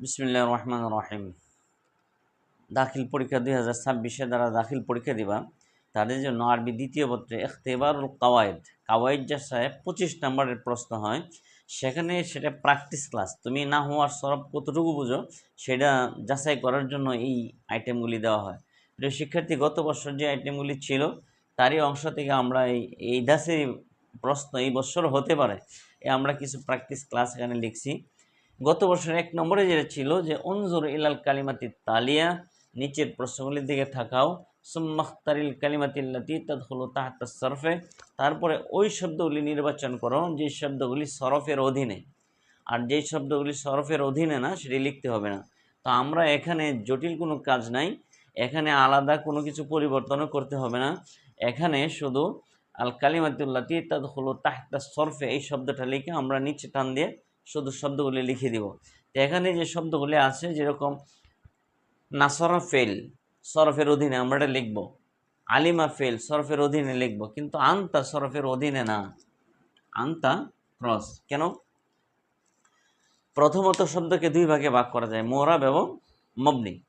বিসমিল্লাহ রহমান রহিম। দাখিল পরীক্ষা দুই হাজার ছাব্বিশে যারা দাখিল পরীক্ষা দিবা, তাদের জন্য আরবি দ্বিতীয় পত্রে এখতেবারুল কাওয়ায়দ। কাওয়ায়দ যা সাহেব পঁচিশ নম্বরের প্রশ্ন হয়, সেখানে সেটা প্র্যাকটিস ক্লাস। তুমি না হওয়ার সরব কতটুকু বুঝো, সেটা যাচাই করার জন্য এই আইটেমগুলি দেওয়া হয়। প্রিয় শিক্ষার্থী, গত বছর যে আইটেমগুলি ছিল, তারই অংশ থেকে আমরা এই এই দাসের প্রশ্ন এই বছর হতে পারে। আমরা কিছু প্র্যাকটিস ক্লাস এখানে লিখছি। গত বছর এক নম্বরে যেটা ছিল যে অনজুর ইলাল কালিমাতি তালিয়া নিচের প্রশ্নগুলির দিকে থাকাও, সুম্মাখতারিল কালিমাতিল্লাতি তাদ হলো তাহাত্তা সরফে তারপরে ওই শব্দগুলি নির্বাচন করো, যে শব্দগুলি সরফের অধীনে। আর যেই শব্দগুলি সরফের অধীনে না, সেটি লিখতে হবে না। তো আমরা এখানে জটিল কোনো কাজ নাই, এখানে আলাদা কোনো কিছু পরিবর্তনও করতে হবে না। এখানে শুধু, আল কালিমাতুল্লাতি তাদ হলো তাহতা সরফে এই শব্দটা লিখে আমরা নিচে টান দিয়ে শুধু শব্দগুলি লিখে দিব। এখানে যে শব্দগুলি আছে, যেরকম নাসরা ফেল, সরফের অধীনে আমরা এটা লিখব। আলিমা ফেল, সরফের অধীনে লিখব। কিন্তু আন্তা সরফের অধীনে না। আন্তা ক্রস। কেন? প্রথমত শব্দকে দুই ভাগে ভাগ করা যায় মোরাব এবং মবনি।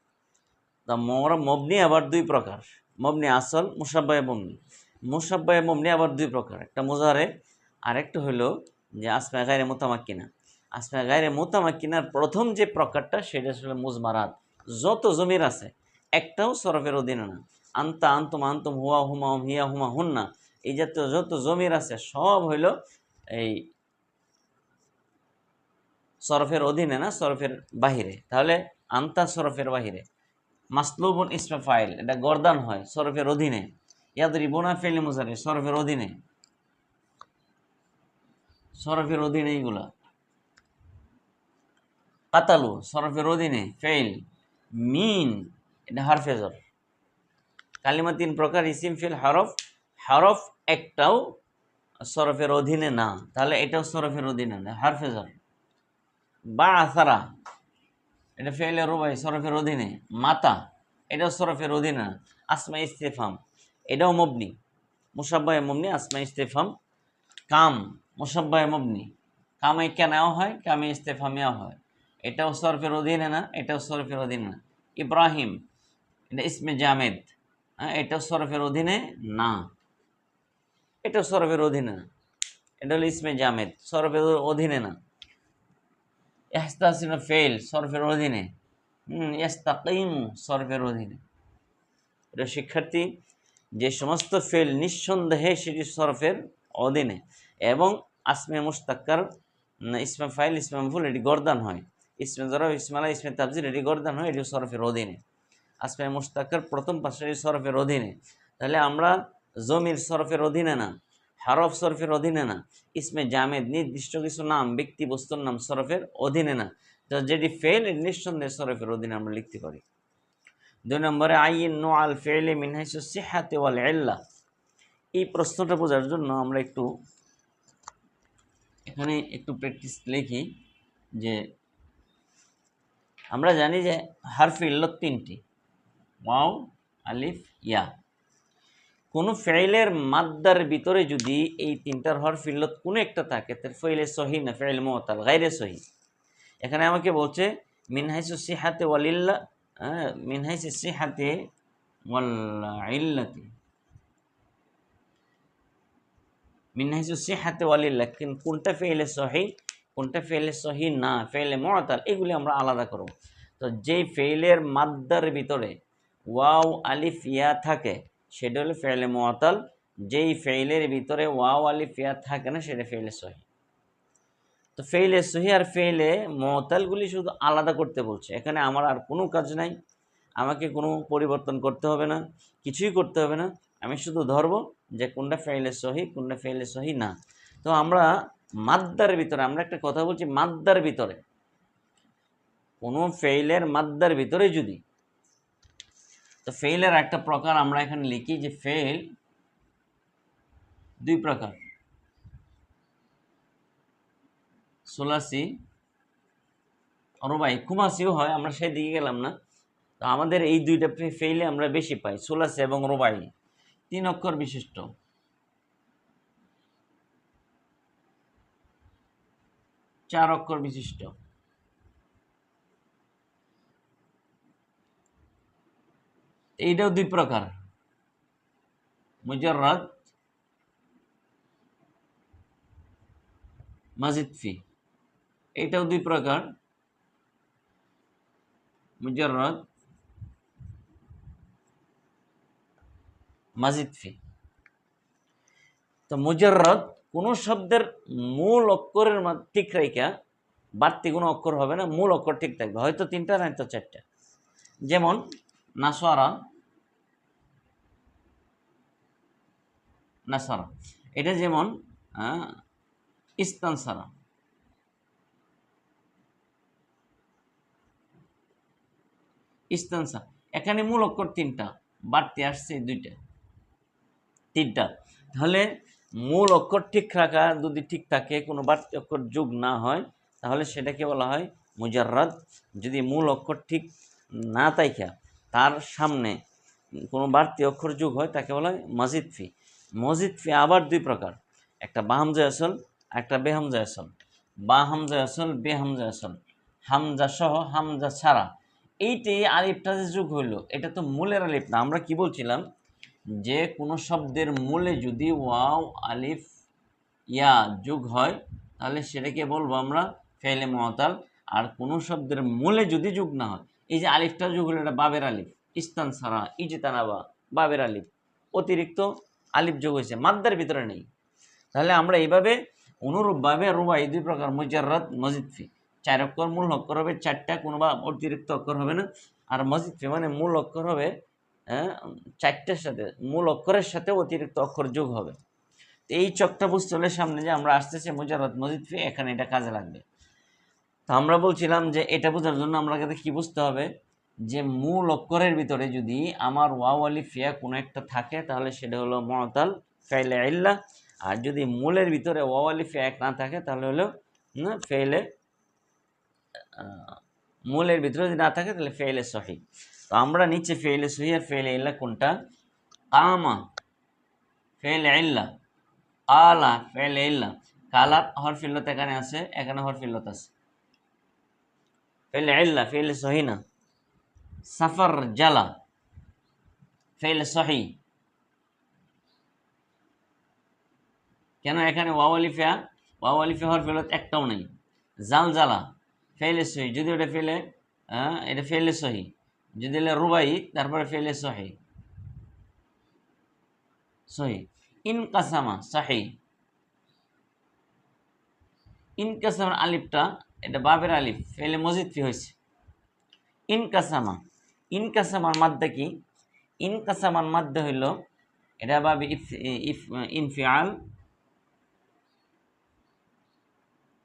তা মোরা মবনি আবার দুই প্রকার। মবনি আসল মুসাব্বায় মবনি। মুসাব্বায় মবনি আবার দুই প্রকার। একটা মোজারে আর একটা হলো যে আসমা গায়ে মোতামাক্কিনা। আসমা গায়ে মোতামাক্কিনার প্রথম যে প্রকারটা, সেটা আসলে মুজমারাত। যত জমির আছে, একটাও সরফের অধীনে না। আন্তা, আন্তম আন্তম, হুয়া, হুমা হিয়া, হুমা, হুন্না। এই জাতীয় যত জমির আছে, সব হইল এই সরফের অধীনে না, সরফের বাহিরে। তাহলে আন্তা সরফের বাহিরে। মাসলুবুন ইসমে ফাইল, এটা গরদান হয় সরফের অধীনে। ইয়াদরি বোনা ফেলি মুজারে সরফের অধীনে। সরফের অধীনে এইগুলা। কাতালু সরফের অধীনে ফেইল, মিন, এটা হারফেজর কালিমা তিন প্রকার, ইসিম, ফিল, হরফ। হরফ একটাও সরফের অধীনে না, তাহলে এটাও সরফের অধীনে না হারফেজর বা আসারা, এটা ফেলে রুবাই সরফের অধীনে মাতা, এটাও সরফের অধীনে না, আসমা ইস্তেফাম, এটাও মবনি। মুসাব্বায় মবনি, আসমা ইস্তেফাম। কাম মুসাব্বায় মবনি। কামে কেনাও হয়, কামে ইস্তেফামেও হয়। এটাও সরফের অধীনে না, এটাও সরফের অধীনে না। ইব্রাহিম, এটা ইসমে জামেদ হ্যাঁ এটাও সরফের অধীনে না। এটাও সরফের অধীনে না, এটা হলো ইসমে জামেদ সরফের অধীনে না। এহস্তাসিন ফেল সরফের অধীনে হুম এস্তাকিম সরফের অধীনে এটা শিক্ষার্থী, যে সমস্ত ফেল নিঃসন্দেহে সেটি সরফের অধীনে এবং আসমে মুস্তাক্কার, ইসমে ফাইল, ইসমে ফুল এটি গরদান হয়। ইসমে জরা ইসমালা ইসমে তাবজির এটি গরদান হয় এটি সরফের অধীনে। আসমে মুস্তাক্কার প্রথম পাশে সরফের অধীনে। তাহলে আমরা জমির সরফের অধীনে না, হারফ সরফের অধীনে না, ইসমে জামেদ নির্দিষ্ট কিছু নাম, ব্যক্তি বস্তুর নাম সরফের অধীনে না। তো যেটি ফেল নিঃসন্দেহে সরফের অধীনে আমরা লিখতে পারি। দুই নম্বরে আইন নো আল ফেলে মিনহাইসু সিহাতে ওয়াল এল্লা এই প্রশ্নটা বোঝার জন্য আমরা একটু এখানে একটু প্র্যাকটিস লিখি যে আমরা জানি যে হারফি ইল্লত তিনটি। ওয়াও, আলিফ, ইয়া। কোনো ফেইলের মাদ্দার ভিতরে যদি এই তিনটার হরফ ইল্লত কোনো একটা থাকে তার ফেইলে সহি না, ফেইল মতাল গাইরে সহি। এখানে আমাকে বলছে মিনহাইসু সিহাতে ওয়ালিল্লা হ্যাঁ মিনহাইসু সিহাতে ওয়াল্লা ইল্লাতে। মিনহাইসু সিহাতে ওয়ালিল্লা কিন্তু কোনটা ফেইলে সহি কোনটা ফেইলে সহি, না ফেইলে মতাল, এগুলি আমরা আলাদা করব। তো যেই ফেইলের মাদ্দার ভিতরে ওয়াও, আলিফ, ইয়া থাকে, সেটা হলো ফেলে মোয়াতাল যেই ফেইলের ভিতরে ওয়াও, আলিফ, ইয়া থাকে না, সেটা ফেইলে সহি। তো ফেইলে সহি আর ফেইলে মতালগুলি শুধু আলাদা করতে বলছে। এখানে আমার আর কোনো কাজ নাই। আমাকে কোনো পরিবর্তন করতে হবে না, কিছুই করতে হবে না। আমি শুধু ধরবো যে কোনটা ফেইলে সহি, কোনটা ফেইলে সহি না। তো আমরা মাদ্দার ভিতরে, আমরা একটা কথা বলছি মাদ্দার ভিতরে। কোনো ফেইলের মাদ্দার ভিতরে যদি, তো ফেইলের একটা প্রকার আমরা এখানে লিখি যে ফেল দুই প্রকার। সোলাসি, অরবাই, কুমাসিও হয়, আমরা সেই দিকে গেলাম না। তো আমাদের এই দুইটা ফেইলে আমরা বেশি পাই, সোলাসি এবং রোবাই। তিন অক্ষর বিশিষ্ট। চার অক্ষর বিশিষ্ট। এইটাও দুই প্রকার। মুজাররাদ, মাজিদ ফি। এইটাও দুই প্রকার। মুজাররাদ, মাজিদ ফি। তো মুজাররাদ কোন শব্দের মূল অক্ষরের ঠিক রেখা বাড়তি কোনো অক্ষর হবে না, মূল অক্ষর ঠিক থাকবে। হয়তো তিনটা নয়তো চারটা। যেমন নাসরা নাসারা এটা যেমন ইস্তানসারা। ইস্তানসা। এখানে মূল অক্ষর তিনটা, বাড়তি আসছে দুইটা, তিনটা। তাহলে মূল অক্ষর ঠিক রাখা যদি ঠিক থাকে, কোনো বাড়তি অক্ষর যোগ না হয়, তাহলে সেটাকে বলা হয় মুজাররাদ। যদি মূল অক্ষর ঠিক না তাইকা তার সামনে কোনো বাড়তি অক্ষর যোগ হয়, তাকে বলা হয় মসজিদ ফি। মসজিদ ফি আবার দুই প্রকার। একটা বাহামজা আসল, একটা বেহামজা আসল। বা হামজা আসল বেহামজা আসল। হামজা সহ হামজা ছাড়া। এইটি আলিফটা যে যোগ হইল, এটা তো মূলের আলিফ না। আমরা কি বলছিলাম? যে কোনো শব্দের মূলে যদি ওয়াও, আলিফ, ইয়া যোগ হয়, তাহলে সেটাকে বলব আমরা ফেলে মহতাল আর কোনো শব্দের মূলে যদি যোগ না হয়, এই যে আলিফটা যোগ হলো এটা বাবের আলিফ, ইস্তান সারা, ইজিতানাবা, বাবের আলিফ, অতিরিক্ত আলিফ যোগ হয়েছে, মাদ্দার ভিতরে নেই। তাহলে আমরা এইভাবে অনুরূপভাবে রুবা এই দুই প্রকার মুজাররত মসজিদ ফি। চার অক্ষর মূল অক্ষর হবে, চারটা কোনো বা অতিরিক্ত অক্ষর হবে না। আর মসজিদ ফি মানে মূল অক্ষর হবে চারটের সাথে, মূল অক্ষরের সাথে অতিরিক্ত অক্ষর যোগ হবে। তো এই চকটা সামনে যে আমরা আসতেছি মুজাররত মসজিদ ফি, এখানে এটা কাজে লাগবে। তো আমরা বলছিলাম যে এটা বোঝার জন্য আমরা কি বুঝতে হবে, যে মূল অক্ষরের ভিতরে যদি আমার ওয়াও আলি ফিয়া কোনো একটা থাকে, তাহলে সেটা হলো মতাল ফেলে ইল্লা। আর যদি মূলের ভিতরে ওয়াও আলি ফিয়া এক না থাকে, তাহলে হলো ফেলে মূলের ভিতরে যদি না থাকে তাহলে ফেলে সহি। তো আমরা নিচে ফেলে সহি আর ফেলে ইল্লা কোনটা? কামা ফেলে ইল্লা, আলা ফেলে ইল্লা। কালাত হরফিল্লত এখানে আছে, এখানে হরফিল্লত আছে। ফেলে ইল্লা ফেলে সহি না। সাফার জালা ফেলে সহি। কেন এখানে ওয়াওয়ালিফা ওয়াওয়ালিফা হওয়ার ফেলত একটাও নেই। জাল জালা। ফেলে সহি, যদি ওটা ফেলে এটা ফেলে সহি। যদি এলে রুবাই, তারপরে ফেলে সহি। সহি। ইনকাসামা সাহি। ইনকাসামার আলিফটা, এটা বাবের আলিফ ফেলে মসজিদ ফি হয়েছে। ইনকাসামা ইনকাসামার মাদ্দা কি? ইনকাসামার মাদ্দা হইল, এটা বাবে ইফ ইফ ইনফিয়াল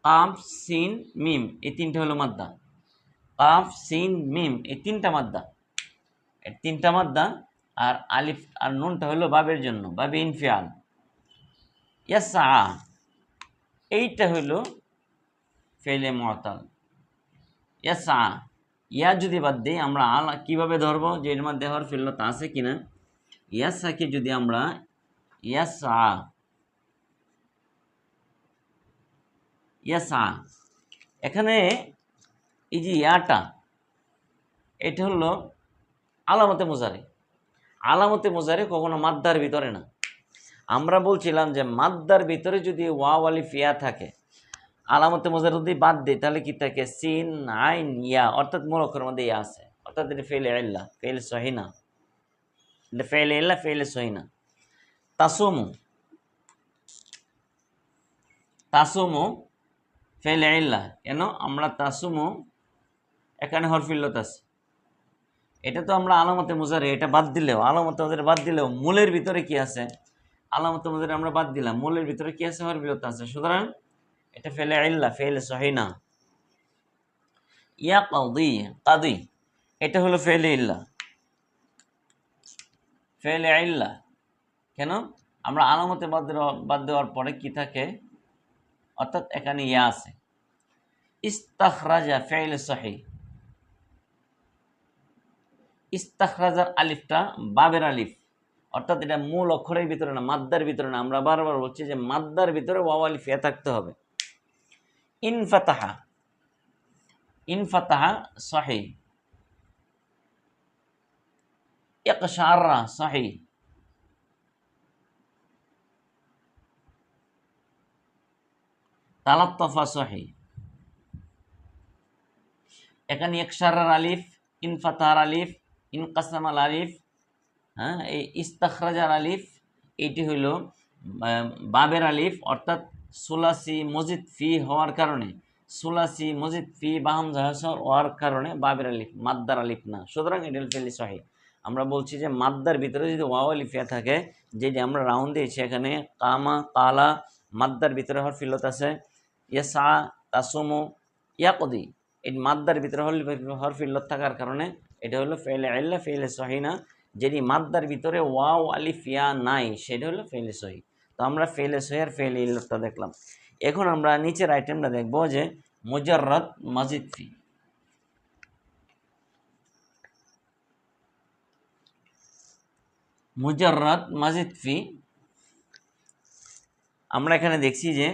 কাফ সিন, মিম, এই তিনটা হলো মাদ্দা। কাফ সিন, মিম, এই তিনটা মাদ্দা। তিনটা মাদ্দা আর আলিফ আর নুনটা হলো বাবের জন্য বাবে ইনফিয়াল। ইয়াসা, এইটা হইল ফেলে মতাল ইয়াসা, ইয়া যদি বাদ দিই, আমরা আল কীভাবে ধরবো যে এর মধ্যে ফিল্লত আছে কি কিনা? ইয়াসাকে যদি আমরা, ইয়াসা ইয়াসা এখানে এই যে ইয়াটা, এটা হলো আলামতে মোজারে। আলামতে মোজারে কখনো মাদ্দার ভিতরে না। আমরা বলছিলাম যে মাদ্দার ভিতরে যদি ওয়াও আলিফ ইয়া থাকে, আলামতে মোজার যদি বাদ দিই তাহলে কি থাকে? সিন, আইন, ইয়া, অর্থাৎ মূল অক্ষরের মধ্যে ইয়া আছে। অর্থাৎ এটা ফেলে ইল্লা ফেল সহিনা এটা ফেলে ইল্লা ফেলে সহিনা তাসুমু তাসুমু ফেলে ইল্লা কেন? আমরা তাসুমু এখানে হরফিল্লত আছে। এটা তো আমরা আলামতে মোজারে এটা বাদ দিলেও, আলামতে মোজারে বাদ দিলেও মূলের ভিতরে কি আছে? আলামতে মোজারে আমরা বাদ দিলাম, মূলের ভিতরে কি আছে? হরফিল্লত আছে। সুতরাং এটা ফেলে ইল্লা ফেলে সহিনা ইয়া কাদি কাদি, এটা হলো ফেলে ইল্লা ফেলে ইল্লা কেন? আমরা আলামতে বাদ বাদ দেওয়ার পরে কি থাকে? অর্থাৎ এখানে ইয়া আছে। ইস্তাখরাজা ফেলে সহি ইস্তাখরাজার আলিফটা বাবের আলিফ। অর্থাৎ এটা মূল অক্ষরের ভিতরে না, মাদ্দার ভিতরে না। আমরা বারবার বলছি যে মাদ্দার ভিতরে ওয়াও আলিফ ইয়া থাকতে হবে। ইনফাতাহা। ইনফাতাহা সহি ইকশাররা সহি তালাত্তফা সহি এখানে একশারার আলিফ, ইনফাতার আলিফ, ইনকাসামাল আলিফ হ্যাঁ এই ইস্তাখরাজার আলিফ, এটি হইল বাবের আলিফ, অর্থাৎ সুলাসি মজিদ ফি হওয়ার কারণে, সুলাসি মজিদ ফি বাহাম জাহাসর হওয়ার কারণে বাবের আলিফ, মাদ্দার আলিফ না। সুতরাং এটি ফেলি সহি আমরা বলছি যে মাদ্দার ভিতরে যদি ওয়াও আলিফিয়া থাকে, যেটি আমরা রাউন্ড দিয়েছি এখানে, কামা, কালা, মাদ্দার ভিতরে হর ফিলত আছে, ইয়াসা, তাসুমু, ইয়াকদি। এই মাদ্দার ভিতরে হল হর ফিল্লত থাকার কারণে এটা হলো ফেলে আল্লাহ ফেলে সহিনা যেটি মাদ্দার ভিতরে ওয়াও, আলিফ, ইয়া নাই, সেটা হলো ফেলে সহি। তো আমরা ফেলে সহি আর ফেলে ইল্লতটা দেখলাম। এখন আমরা নিচের আইটেমটা দেখব যে মুজাররদ মাজিদ ফি। মুজাররদ মাজিদ ফি। আমরা এখানে দেখছি যে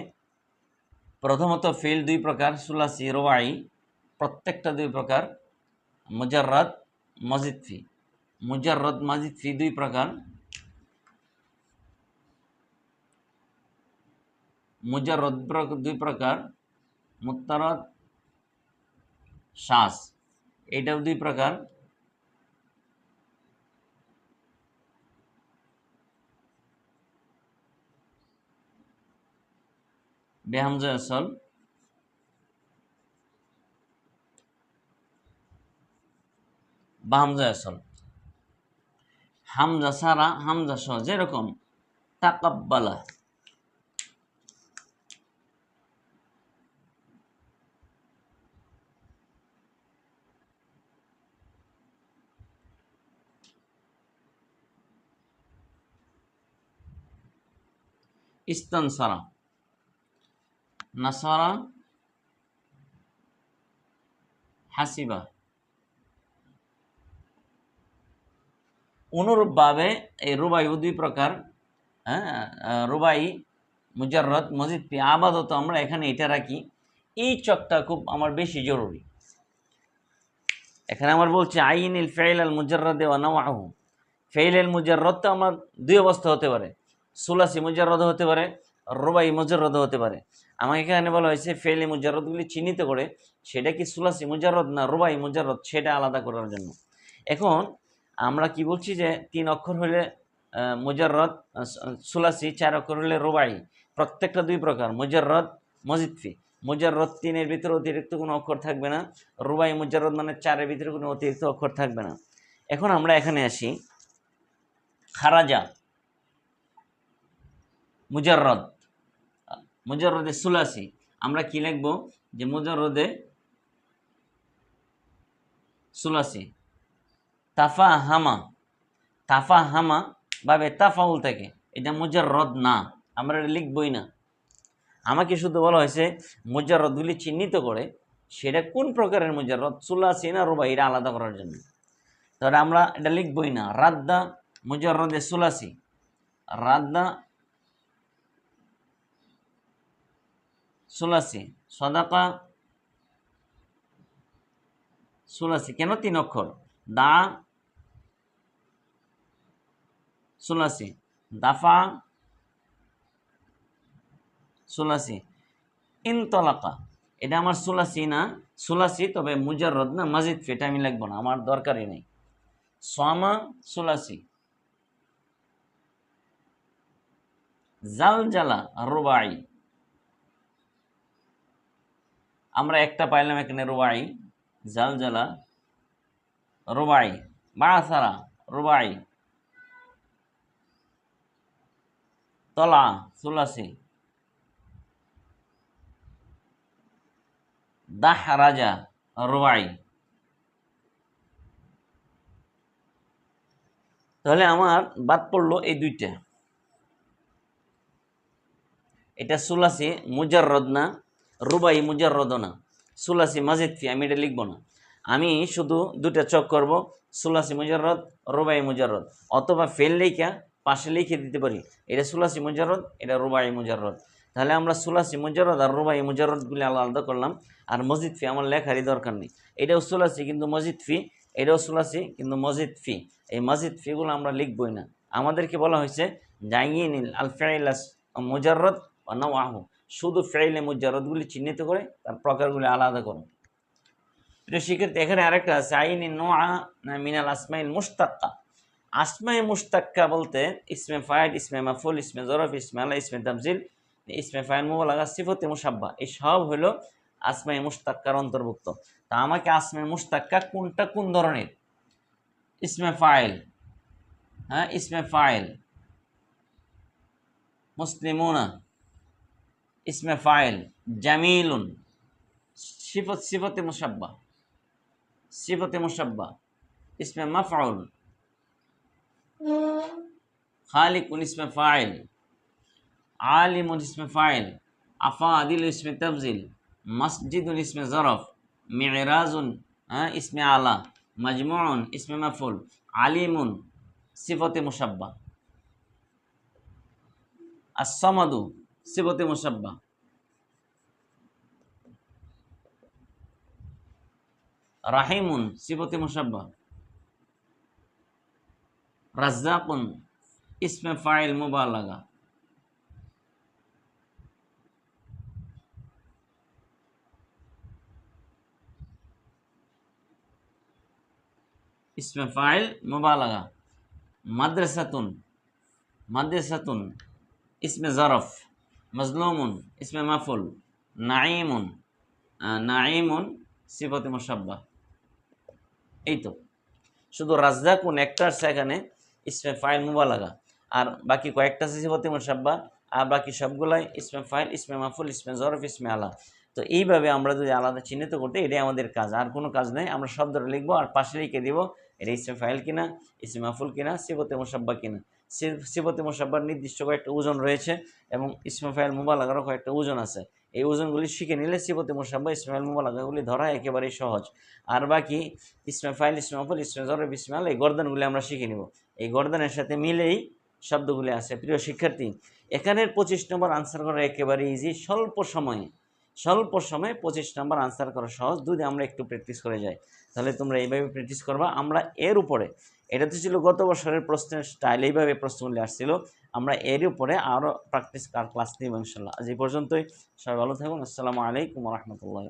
প্রথমত ফেল দুই প্রকার, সুলাসি, রোয়াই। প্রত্যেকটা দুই প্রকার, মুজাররদ, মজিদ ফি। মুজাররদ, মাজিদ ফি দুই প্রকার। মুজাররদ দুই প্রকার মুত্তারদ শ্বাস এটাও দুই প্রকার। বেহামজা আসল। বা হামজা আসল হামজা সারা হামজা সহ যেরকম তাকাব্বালা। ইস্তানসারা নাসারা হাসিবা। অনুরূপভাবে এই রুবাইও দুই প্রকার হ্যাঁ আহ, রুবাই মুজাররদ মজিদ পি আপাতত আমরা এখানে এটা রাখি। এই চকটা খুব আমার বেশি জরুরি। এখানে আমার বলছে আইনিল ফেইল আল মুজাররদ নাওয়াহু। ফেইল আল মুজাররদ তো আমার দুই অবস্থা হতে পারে। সুলাসি মুজাররদ হতে পারে রুবাই মুজাররদ হতে পারে। আমাকে এখানে বলা হয়েছে ফেইলি মুজাররদগুলি চিহ্নিত করে সেটা কি সুলাসি মুজাররদ না রুবাই মুজাররদ সেটা আলাদা করার জন্য। এখন আমরা কি বলছি যে তিন অক্ষর হলে মুজাররদ সুলাসি, চার অক্ষর হলে রুবাই, প্রত্যেকটা দুই প্রকার, মুজাররদ মজিদফি মুজাররদ তিনের ভিতরে অতিরিক্ত কোনো অক্ষর থাকবে না, রুবাই, মুজাররদ মানে চারের ভিতরে কোনো অতিরিক্ত অক্ষর থাকবে না। এখন আমরা এখানে আসি, খারাজা, মুজাররদ, মুজাররদে সুলাসি। আমরা কি লিখব যে মুজাররদে সুলাসি। তাফা হামা তাফা হামা ভাবে তাফাউল থেকে। এটা মুজাররদ না, আমরা এটা লিখবই না। আমাকে শুধু বলা হয়েছে মুজাররদগুলি চিহ্নিত করে সেটা কোন প্রকারের মুজাররদ সুলাসি না রুবা এটা আলাদা করার জন্য। তাহলে আমরা এটা লিখবই না। রাদ্দা মুজাররদে সুলাসি। রাদ্দা সুলাসি। সদাকা সুলাসি। কেন তিন অক্ষর? দা সুলাসি দাফা সুলাসি ইনতলাকা, এটা আমার সুলাসি না সুলাসি তবে মুজাররদ না, মাজিদ এটা আমি লিখব না, আমার দরকারই নেই। সামা সুলাসি জালজালা, রুবাই। আমরা একটা পাইলাম এখানে রুবাই, জালজালা। রুবাই বাড়াসারা রুবাই। তলা সুলাসি দাহ রাজা, রুবাই। তাহলে আমার বাদ পড়ল এই দুইটা। এটা সুলাসি মুজাররদ না রুবাই মুজাররদ না সুলাসি মাজিদ ফি, আমি এটা লিখব না। আমি শুধু দুটা চক করব, সুলাসি মুজাররদ, রুবাই মুজাররদ। অথবা ফেল লেখা পাশে লিখে দিতে পারি। এটা সুলাসি মুজাররদ, এটা রুবাই মুজাররদ। তাহলে আমরা সুলাসি মুজাররদ আর রুবাই মুজাররদগুলি আলাদা আলাদা করলাম, আর মসজিদ ফি আমার লেখারই দরকার নেই। এটাও সুলাসি কিন্তু মসজিদ ফি, এটাও সুলাসি কিন্তু মসজিদ ফি। এই মসজিদ ফিগুলো আমরা লিখবই না। আমাদেরকে বলা হয়েছে জাইনিল আল ফেইলাস মুজাররদ বা নওয়াহু। শুধু ফেইলে মুজাররদগুলি চিহ্নিত করে, তার প্রকারগুলি আলাদা করো। প্রিয় শিক্ষার্থী, এখানে আরেকটা আছে, আইনি নোয়া মিনাল আসমাইল মুস্তাক্কা আসমাই মুস্তাক্কা বলতে ইসমে ফায়েড ইসমে মাফুল, ইসমে জরফ, ইসমে আল্লাহ ইসমে তামজিল ইসমে ফায়েল মুবালাগা, সিফতে মুসাব্বা এই সব হলো আসমাই মুস্তাক্কার অন্তর্ভুক্ত। তা আমাকে আসমাই মুস্তাক্কা কোনটা কোন ধরনের? ইসমে ফাইল হ্যাঁ ইসমে ফাইল। মুসলিমুনা, ইসমে ফাইল, জামিলুন, সিফত, সিফতে মুসাব্বা সিফতে মুসাব্বা ইসমে মাফউল। খালিকুন ইসমে ফাইল। আলিমুন ইসমে ফাইল। আফাদিল ইসমে তফজিল। মসজিদুল ইসমে জরফ। মিরাজুন হ্যাঁ ইসমে আলা। মজমুন ইসমে মাফুল আলিমুন সিফতে মুসাব্বা আসমাদু সিফতে মুসাব্বা রাহিমুন, সিফতে মুসাব্বা রাজ্জাকুন, ইসমে ফাইল মুবালাগা। ইসমে ফাইল মুবালাগা। মাদ্রাসাতুন মাদ্রাসাতুন, ইসমে জরফ। মজলুমুন, ইসমে মাফুল। নাইমুন নাইমুন সিফতে মুসাব্বা এই তো শুধু রাজদা কোন একটা আসছে এখানে ইসমে ফাইল মুবালাগা আর বাকি কয়েকটা আছে সিফতে মুসাব্বা আর বাকি সবগুলাই ইসমে ফাইল ইসমে মাহফুল ইসমে জরফ ইসমে আলা। তো এইভাবে আমরা যদি আলাদা চিহ্নিত করতে, এটাই আমাদের কাজ। আর কোনো কাজ নেই, আমরা শব্দটা লিখব, আর পাশে লিখে দিব, এটা ইসমে ফাইল কিনা ইসমে মাহফুল কিনা, সিফতে মুসাব্বা কিনা। সিফতে মুসাব্বার নির্দিষ্ট কয়েকটা ওজন রয়েছে এবং ইসমে ফাইল মুবালাগারও কয়েকটা ওজন আছে। এই ওজনগুলি শিখে নিলে সিফতে মুসাব্বা ইসমে ফাইল মুবালাগাগুলি ধরা একেবারেই সহজ। আর বাকি ইসমে ফাইল ইসমে মাফুল ইসমে জরফ ইসমে আলা এই গর্দানগুলি আমরা শিখে নিব। এই গর্দানের সাথে মিলেই শব্দগুলি আছে। প্রিয় শিক্ষার্থী, এখানের পঁচিশ নম্বর আনসার করা একেবারে ইজি স্বল্প সময়ে স্বল্প সময়ে পঁচিশ নম্বর আনসার করা সহজ। যদি আমরা একটু প্র্যাকটিস করে যাই। তাহলে তোমরা এইভাবে প্র্যাকটিস করবা। আমরা এর উপরে এটা তো ছিল গত বছরের প্রশ্নের স্টাইল এইভাবে প্রশ্নগুলি আসছিল। আমরা এর উপরে আরও প্র্যাকটিস কার ক্লাস নিব ইনশাল্লাহ আজ এই পর্যন্তই। সবাই ভালো থাকুন। আসসালামু আলাইকুম রহমতুল্লাহ